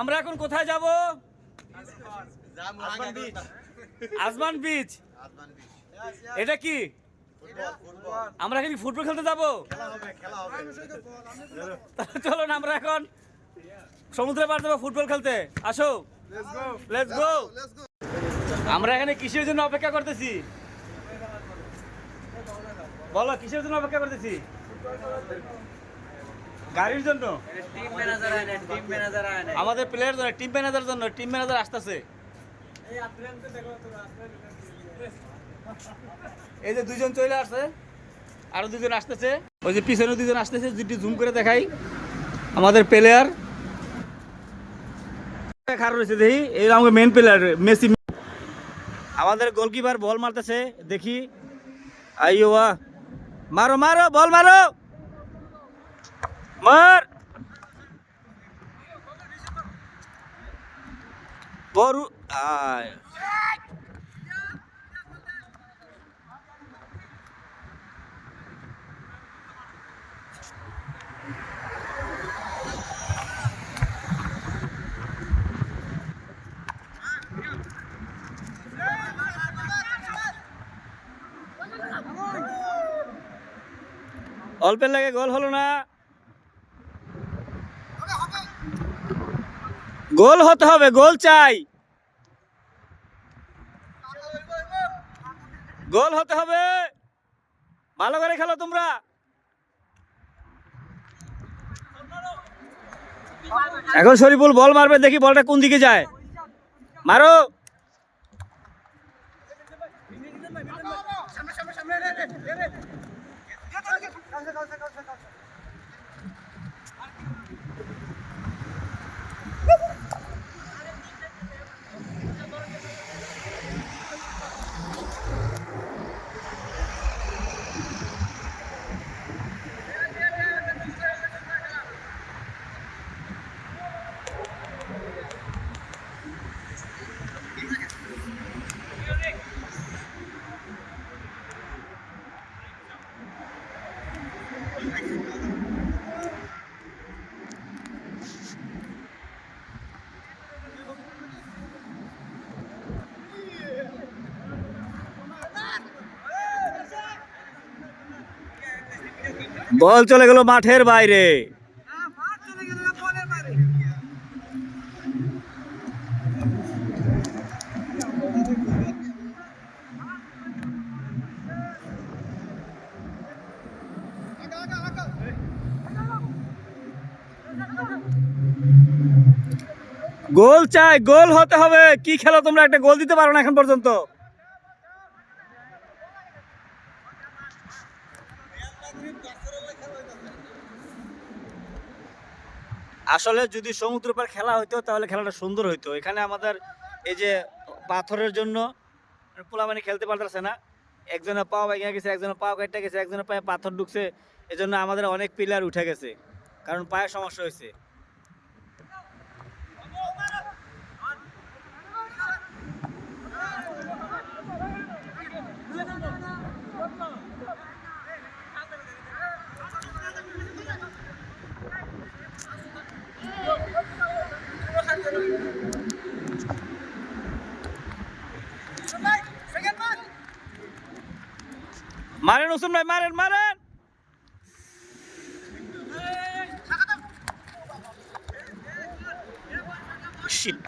আমরা এখন কোথায় যাব? আজমান বিচ এটা কি? আমরা কি ফুটবল খেলতে যাব? চলুন আমরা এখন সমুদ্রে পার যাব ফুটবল খেলতে। আসো। লেটস গো আমরা এখানে কিসের জন্য অপেক্ষা করতেছি? বলো কিসের জন্য অপেক্ষা করতেছি? গাড়ির জন্য? আমাদের প্লেয়ার জন্য টিম ম্যানেজার জন্য টিম ম্যানেজার আসতেছে। এই যে দুইজন চলে আসছে আরও দুজন আসতেছে। ওই যে পিছনে দুজন আসতেছে দুটি জুম করে দেখাই। আমাদের প্লেয়ার খারাপ রয়েছে দেখি এই আমাকে মেন প্লেয়ার মেসি। আমাদের গোলকিপার বল মারতেছে দেখি। আইও ওয়া মারো মারো বল মারো! মার। বড় অল্পের লাগে গোল হলো না। গোল হতে হবে, গোল চাই। গোল হতে হবে। ভালো করে খেলো তোমরা। এখন শরীফুল বল মারবে, দেখি বলটা কোন দিকে যায়। মারো। বল চলে গেল মাঠের বাইরে। গোল চাই, গোল হতে হবে। কি খেলো তোমরা? একটা গোল দিতে পারো না এখন পর্যন্ত। আসলে যদি সমুদ্র পার খেলা হইতো, তাহলে খেলাটা সুন্দর হইতো। এখানে আমাদের এই যে পাথরের জন্য পোলামানি খেলতে পারতেছে না। একজনের পাও ভেঙে গেছে একজনের পাও কেটে গেছে, একজনের পায়ে পাথর ঢুকছে। এজন্য আমাদের অনেক পিলার উঠে গেছে, কারণ পায়ে সমস্যা হয়েছে। মারেন ওসুন ভাই মারেন মারেন। শিট